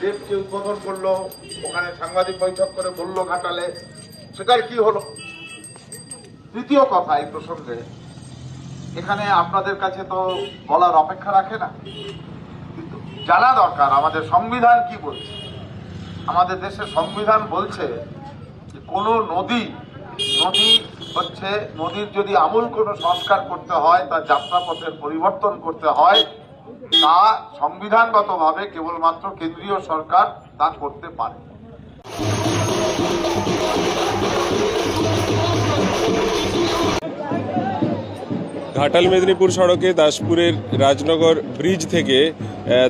দেবকে উদ্বোধন করল ওখানে সাংবাদিক বৈঠক করে বলল ঘাটালে। সেটার কি হলো? তৃতীয় কথা এই প্রসঙ্গে, এখানে আপনাদের কাছে তো বলার অপেক্ষা রাখে না। কিন্তু জানা দরকার, আমাদের সংবিধান কি বলছে? আমাদের দেশের সংবিধান বলছে যে কোনো নদী নদী হচ্ছে, নদীর যদি আমূল কোনো সংস্কার করতে হয়, তার যাত্রাপথের পরিবর্তন করতে হয় তা সংবিধানগতভাবে কেবলমাত্র কেন্দ্রীয় সরকার তা করতে পারে। ঘাটাল মেদিনীপুর সড়কে দাসপুরের রাজনগর ব্রিজ থেকে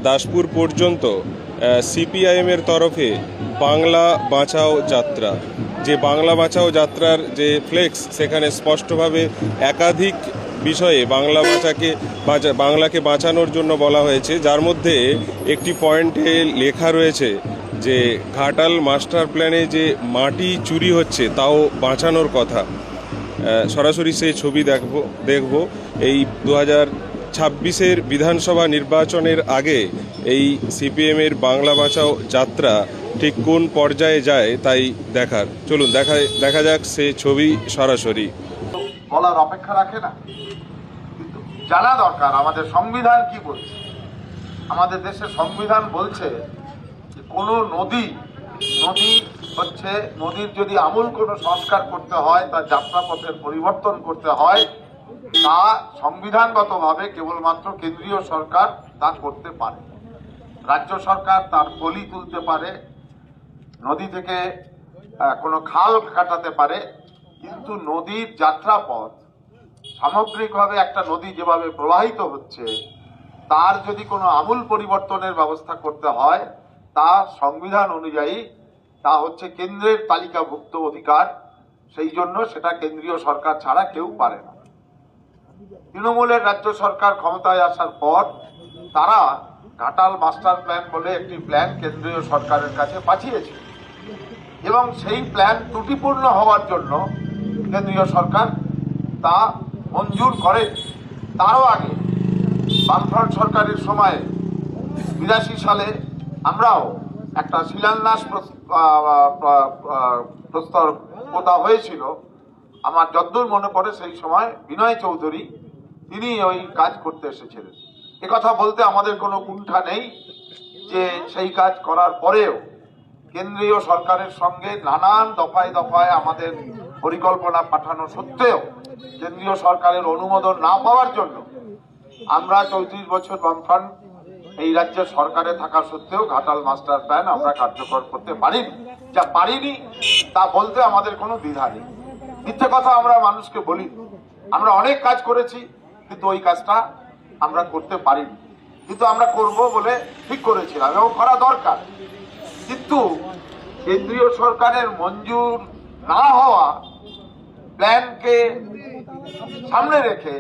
দাসপুর পর্যন্ত সিপিআইএম এর তরফে বাংলা বাঁচাও যাত্রা। যে বাংলা বাঁচাও যাত্রার যে ফ্লেক্স সেখানে স্পষ্টভাবে একাধিক বিষয়ে বাংলা ভাষাকে বাঁচা, বাংলাকে বাঁচানোর জন্য বলা হয়েছে। যার মধ্যে একটি পয়েন্টে লেখা রয়েছে যে, ঘাটাল মাস্টার প্ল্যানে যে মাটি চুরি হচ্ছে, তাও বাঁচানোর কথা। সরাসরি সেই ছবি দেখব দেখব। এই দু হাজার ছাব্বিশের বিধানসভা নির্বাচনের আগে এই সিপিএমের বাংলা বাঁচাও যাত্রা ঠিক কোন পর্যায়ে যায়, তাই দেখার। চলুন, দেখা দেখা যাক সে ছবি সরাসরি। বলার অপেক্ষা রাখে না। কিন্তু জানা দরকার, আমাদের সংবিধান কি বলছে? আমাদের দেশের সংবিধান বলছে যে কোনো নদী নদী হচ্ছে, নদীর যদি আমূল কোনো সংস্কার করতে হয়, তার যাত্রাপথের পরিবর্তন করতে হয়, তা সংবিধানগতভাবে কেবলমাত্র কেন্দ্রীয় সরকার তা করতে পারে। রাজ্য সরকার তার পলি তুলতে পারে, নদী থেকে কোনো খাল কাটাতে পারে কিন্তু নদীর যাত্রাপথ সামগ্রিকভাবে একটা নদী যেভাবে প্রবাহিত হচ্ছে, তার যদি কোনো আমূল পরিবর্তনের ব্যবস্থা করতে হয় তা সংবিধান অনুযায়ী তা হচ্ছে কেন্দ্রের তালিকাভুক্ত অধিকার, সেই জন্য সেটা কেন্দ্রীয় সরকার ছাড়া কেউ পারে না। তৃণমূলের রাজ্য সরকার ক্ষমতায় আসার পর তারা ঘাটাল মাস্টার প্ল্যান বলে একটি প্ল্যান কেন্দ্রীয় সরকারের কাছে পাঠিয়েছে এবং সেই প্ল্যান ত্রুটিপূর্ণ হওয়ার জন্য কেন্দ্রীয় সরকার তা মঞ্জুর করে। তারও আগে বামফ্রন্ট সরকারের সময় বিরাশি সালে আমরাও একটা শিলান্যাস প্রস্তাব হয়েছিল। আমার যদ্দূর মনে পড়ে সেই সময় বিনয় চৌধুরী, তিনি ওই কাজ করতে এসেছিলেন। কথা বলতে আমাদের কোনো কুণ্ঠা নেই যে সেই কাজ করার পরেও কেন্দ্রীয় সরকারের সঙ্গে নানান দফায় দফায় আমাদের পরিকল্পনা পাঠানো সত্ত্বেও কেন্দ্রীয় সরকারের অনুমোদন না পাওয়ার জন্য আমরা চৌত্রিশ বছর বামফ্রন্ট এই রাজ্যের সরকারে থাকা সত্ত্বেও ঘাটাল মাস্টার প্ল্যান আমরা কার্যকর করতে পারিনি। যা পারিনি, তা বলতে আমাদের কোনো দ্বিধা নেই। মিথ্যে কথা আমরা মানুষকে বলি আমরা অনেক কাজ করেছি, কিন্তু ওই কাজটা আমরা করতে পারিনি। কিন্তু আমরা করব বলে ঠিক করেছিলাম এবং করা দরকার। কিন্তু কেন্দ্রীয় সরকারের মঞ্জুর না হওয়া প্ল্যানকে সামনে রেখে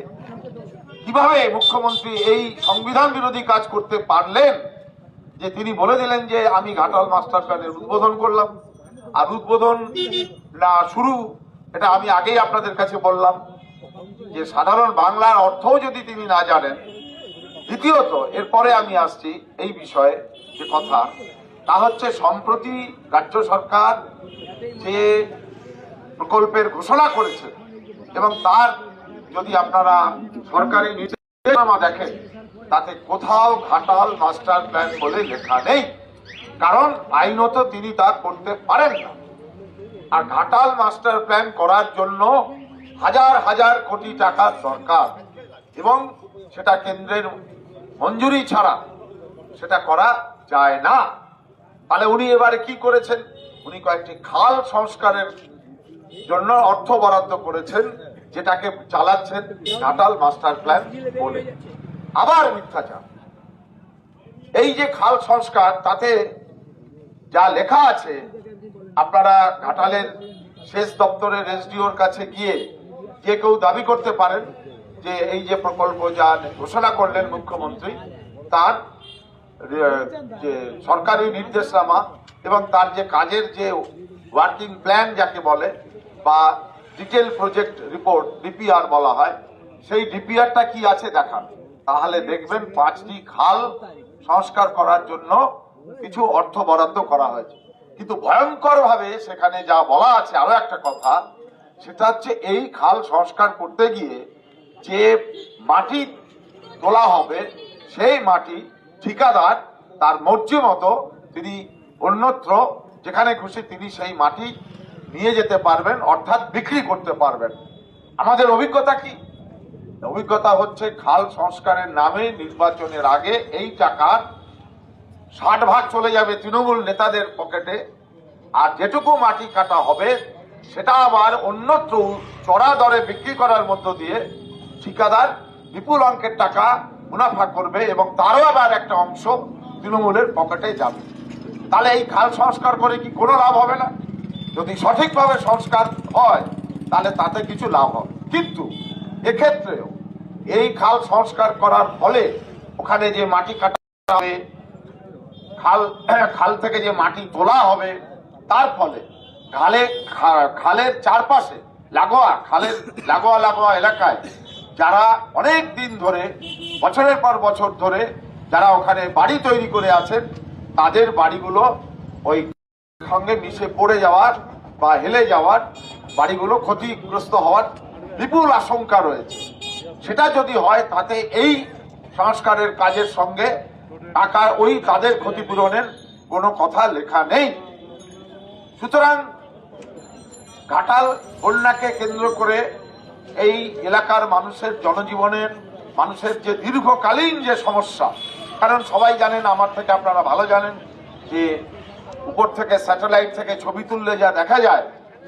কীভাবে মুখ্যমন্ত্রী এই সংবিধান বিরোধী কাজ করতে পারলেন, যে তিনি বলে দিলেন যে আমি ঘাটাল মাস্টার প্ল্যানের উদ্বোধন করলাম, আর উদ্বোধন না শুরু, এটা আমি আগেই আপনাদের কাছে বললাম, যে সাধারণ বাংলার অর্থও যদি তিনি না জানেন, দ্বিতীয়ত এরপরে আমি আসছি এই বিষয়ে যে কথা, তা হচ্ছে সম্প্রতি রাজ্য সরকার যে প্রকল্পের ঘোষণা করেছে এবং তার যদি আপনারা সরকারি নির্দেশনামা দেখেন, তাতে কোথাও ঘাটাল মাস্টার প্ল্যান বলে লেখা নেই। কারণ আইনত তিনি তা করতে পারেন না। আর ঘাটাল মাস্টার প্ল্যান করার জন্য হাজার হাজার কোটি টাকার দরকার। এবং সেটা কেন্দ্রের মঞ্জুরি ছাড়া সেটা করা যায় না। তাহলে উনি এবারে কি করেছেন? উনি কয়েকটি খাল সংস্কারের জন্য অর্থ বরাদ্দ করেছেন, যেটাকে চালাচ্ছেন ঘাটাল মাস্টার প্ল্যান বলে। আবার মিথ্যাচার। এই যে খাল সংস্কার, তাতে যা লেখা আছে, আপনারা ঘাটালের শেষ দপ্তরের এসডিওর কাছে গিয়ে যে কেউ দাবি করতে পারেন যে এই যে প্রকল্প যা ঘোষণা করলেন মুখ্যমন্ত্রী, তার যে সরকারি নির্দেশনামা এবং তার যে কাজের যে ওয়ার্কিং প্ল্যান যাকে বলে বা ডিটেল প্রজেক্ট রিপোর্ট ডিপিআর বলা হয়, সেই ডিপিআরটা কি আছে দেখান। তাহলে দেখবেন পাঁচটি খাল সংস্কার করার জন্য কিছু অর্থ বরাদ্দ করা হয়েছে। কিন্তু ভয়ঙ্কর ভাবে সেখানে যা বলা আছে, আরও একটা কথা, সেটা হচ্ছে এই খাল সংস্কার করতে গিয়ে যে মাটি তোলা হবে, সেই মাটি ঠিকাদার তার মর্জি মতো তিনি অন্যত্র যেখানে খুশি তিনি সেই মাটি নিয়ে যেতে পারবেন, অর্থাৎ বিক্রি করতে পারবেন। আমাদের অভিজ্ঞতা কি? অভিজ্ঞতা হচ্ছে খাল সংস্কারের নামে নির্বাচনের আগে এই টাকার ষাট ভাগ চলে যাবে তৃণমূল নেতাদের পকেটে, আর যেটুকু মাটি কাটা হবে, সেটা আবার অন্যত্র চড়া দরে বিক্রি করার মধ্য দিয়ে ঠিকাদার বিপুল অঙ্কের টাকা মুনাফা করবে এবং তারও আবার একটা অংশ তৃণমূলের পকেটে যাবে। তাহলে এই খাল সংস্কার করে কি কোনো লাভ হবে না? যদি সঠিকভাবে সংস্কার হয়, তাহলে তাতে কিছু লাভ হবে। কিন্তু এক্ষেত্রেও এই খাল সংস্কার করার ফলে ওখানে যে মাটি কাটা হবে, খাল খাল থেকে যে মাটি তোলা হবে, তার ফলে খালে খালের চারপাশে লাগোয়া, খালের লাগোয়া লাগোয়া এলাকায় যারা অনেক দিন ধরে, বছরের পর বছর ধরে যারা ওখানে বাড়ি তৈরি করে আছেন, তাদের বাড়িগুলো ওই সঙ্গে মিশে পড়ে যাওয়ার বা হেলে যাওয়ার বাড়িগুলো ক্ষতিগ্রস্ত হওয়ার বিপুল আশঙ্কা রয়েছে। সেটা যদি হয়, তাতে এই সংস্কারের কাজের সঙ্গে টাকা, ওই তাদের ক্ষতিপূরণের কোনো কথা লেখা নেই। সুতরাং ঘাটাল বন্যাকে কেন্দ্র করে এই এলাকার মানুষের জনজীবনের মানুষের যে দীর্ঘকালীন যে সমস্যা, কারণ সবাই জানেন, আমার থেকে আপনারা ভালো জানেন, যে উপর থেকে স্যাটেলাইট থেকে ছবি তুললে যা দেখা যায়,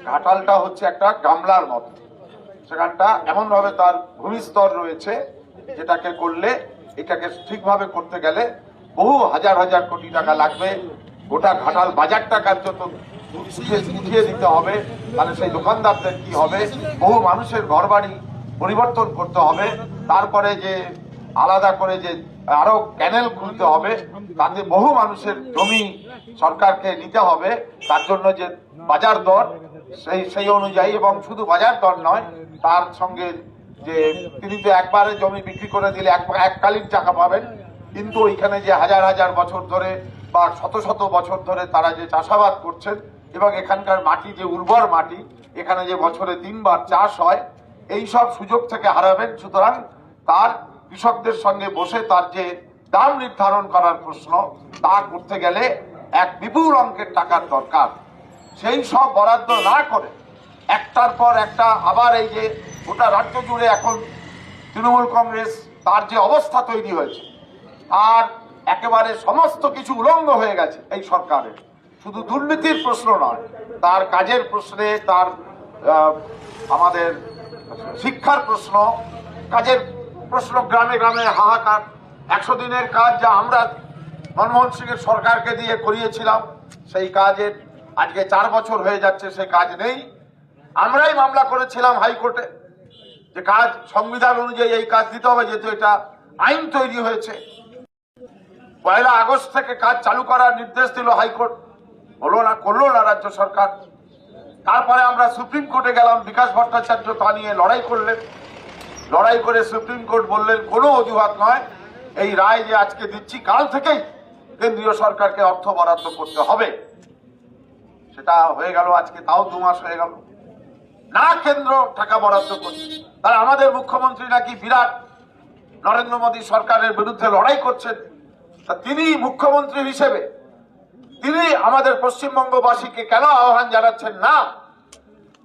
ঘাটালটা হচ্ছে একটা গামলার মতো। সেখানটা এমনভাবে তার ভূমিস্তর রয়েছে, যেটাকে করলে, এটাকে ঠিকভাবে করতে গেলে বহু হাজার হাজার কোটি টাকা লাগবে। গোটা ঘাটাল বাজারটা কার্যত উঠিয়ে উঠিয়ে দিতে হবে। তাহলে সেই দোকানদারদের কি হবে? বহু মানুষের ঘরবাড়ি পরিবর্তন করতে হবে। তারপরে যে আলাদা করে যে আরও ক্যানেল খুলতে হবে। তাতে বহু মানুষের জমি সরকারকে নিতে হবে। তার জন্য যে বাজার দর, সেই সেই অনুযায়ী এবং শুধু বাজার দর নয়, তার সঙ্গে যে তিনি তো একবারে জমি বিক্রি করে দিলে এক এককালীন টাকা পাবেন। কিন্তু ওইখানে যে হাজার হাজার বছর ধরে বা শত শত বছর ধরে তারা যে চাষাবাদ করছেন এবং এখানকার মাটি যে উর্বর মাটি, এখানে যে বছরে তিনবার চাষ হয় এই সব সুযোগ থেকে হারাবেন। সুতরাং তার কৃষকদের সঙ্গে বসে তার যে দাম নির্ধারণ করার প্রশ্ন, তা করতে গেলে এক বিপুল অঙ্কের টাকার দরকার। সেই সব বরাদ্দ না করে একটার পর একটা আবার এই যে গোটা রাজ্য জুড়ে এখন তৃণমূল কংগ্রেস তার যে অবস্থা তৈরি হয়েছে আর একেবারে সমস্ত কিছু উলঙ্গ হয়ে গেছে এই সরকারের। শুধু দুর্নীতির প্রশ্ন নয়, তার কাজের প্রশ্নে, তার আমাদের শিক্ষার প্রশ্ন, কাজের প্রশ্ন গ্রামে গ্রামে হাহাকার। একশো দিনের কাজ যা আমরা মনমোহন সিংয়ের সরকারকে দিয়ে করিয়েছিলাম, সেই কাজের আজকে চার বছর হয়ে যাচ্ছে, সে কাজ নেই। আমরাই মামলা করেছিলাম হাইকোর্টে যে কাজ, সংবিধান অনুযায়ী এই কাজ দিতে হবে, যেহেতু এটা আইন তৈরি হয়েছে। পয়লা আগস্ট থেকে কাজ চালু করার নির্দেশ দিল হাইকোর্ট। হলো না, করল না রাজ্য সরকার। তারপরে আমরা সুপ্রিম কোর্টে গেলাম, বিকাশ ভট্টাচার্য তা নিয়ে লড়াই করলেন। লড়াই করে সুপ্রিম কোর্ট বললেন, কোনো অজুহাত নয়। এই রায় যে আজকে দিচ্ছি, কাল থেকেই কেন্দ্রীয় সরকারকে অর্থ বরাদ্দ করতে হবে। সেটা হয়ে গেল আজকে, তাও দু মাস হয়ে গেল। না কেন্দ্র টাকা বরাদ্দ করছে। তাহলে আমাদের মুখ্যমন্ত্রী নাকি বিরাট নরেন্দ্র মোদী সরকারের বিরুদ্ধে লড়াই করছেন? তা তিনি মুখ্যমন্ত্রী হিসেবে। তিনি আমাদের পশ্চিমবঙ্গবাসীকে কেন আহ্বান জানাচ্ছেন না?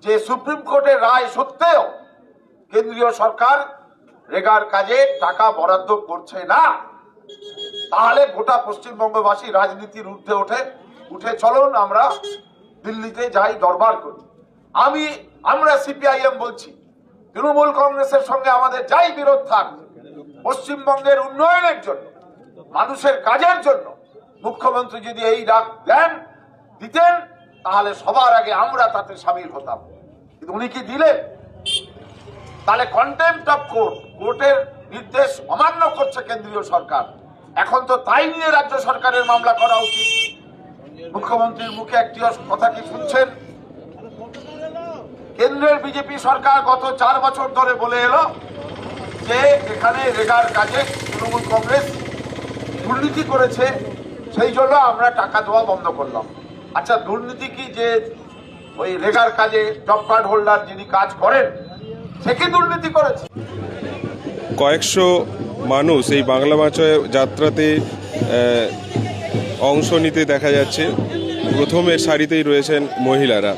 যে সুপ্রিম কোর্টের রায় সত্ত্বেও কেন্দ্রীয় সরকার রেগার কাজে টাকা বরাদ্দ করছে না, তাহলে গোটা পশ্চিমবঙ্গবাসী রাজনীতির ঊর্ধ্বে ওঠে উঠে চলুন, আমরা দিল্লিতে যাই, দরবার করি। আমি, আমরা সিপিআইএম বলছি, তৃণমূল কংগ্রেসের সঙ্গে আমাদের যাই বিরোধ থাক, পশ্চিমবঙ্গের উন্নয়নের জন্য, মানুষের কাজের জন্য, মুখ্যমন্ত্রী যদি এই ডাক দেন, দিতেন, তাহলে সবার আগে আমরা তাতে সামিল হতাম। কিন্তু উনি কি দিলেন? তাহলে কন্টেম্পট অফ কোর্ট কোর্টের নির্দেশ অমান্য করছে কেন্দ্রীয় সরকার। এখন তো তাই নিয়ে রাজ্য সরকারের মামলা করা উচিত। মুখ্যমন্ত্রীর মুখে একটি কথা কি শুনছেন? কেন্দ্রের বিজেপি সরকার গত চার বছর ধরে বলে এলো যে এখানে রেগার কাজে তৃণমূল কংগ্রেস দুর্নীতি করেছে, সেই জন্য আমরা টাকা দেওয়া বন্ধ করলাম। আচ্ছা দুর্নীতি কি যে ওই রেগার কাজে জব কার্ড হোল্ডার যিনি কাজ করেন দুর্নীতি করেছে? কয়েকশো মানুষ এই বাংলা বাঁচাও যাত্রাতে অংশ নিতে দেখা যাচ্ছে। প্রথমের সারিতেই রয়েছেন মহিলারা।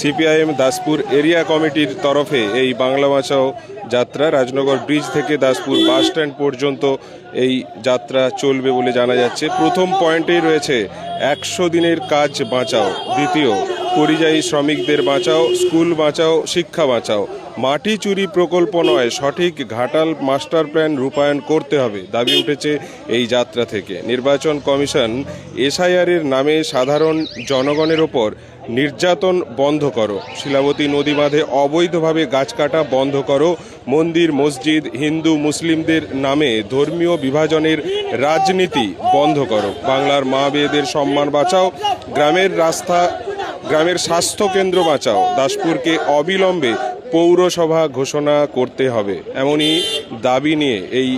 সিপিআইএম দাসপুর এরিয়া কমিটির তরফে এই বাংলা বাঁচাও যাত্রা রাজনগর ব্রিজ থেকে দাসপুর বাস স্ট্যান্ড পর্যন্ত এই যাত্রা চলবে বলে জানা যাচ্ছে। প্রথম পয়েন্টেই রয়েছে একশো দিনের কাজ বাঁচাও, দ্বিতীয় পরিযায়ী শ্রমিকদের বাঁচাও, স্কুল বাঁচাও, শিক্ষা বাঁচাও। মাটি চুরি প্রকল্প নয়, সঠিক ঘাটাল মাস্টার প্ল্যান রূপায়ণ করতে হবে, দাবি উঠেছে এই যাত্রা থেকে। নির্বাচন কমিশন এসআইআরের নামে সাধারণ জনগণের ওপর নির্যাতন বন্ধ করো। শিলাবতী নদী বাঁধে অবৈধভাবে গাছ কাটা বন্ধ করো মন্দির, মসজিদ, হিন্দু, মুসলিমদের নামে ধর্মীয় বিভাজনের রাজনীতি বন্ধ করো। বাংলার মা মেয়েদের সম্মান বাঁচাও, গ্রামের রাস্তা, গ্রামের স্বাস্থ্য কেন্দ্র বাঁচাও। দাসপুরকে অবিলম্বে পৌরসভা ঘোষণা করতে হবে। এমনই দাবি নিয়ে এই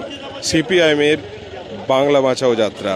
সিপিআইএমের বাংলা বাঁচাও যাত্রা।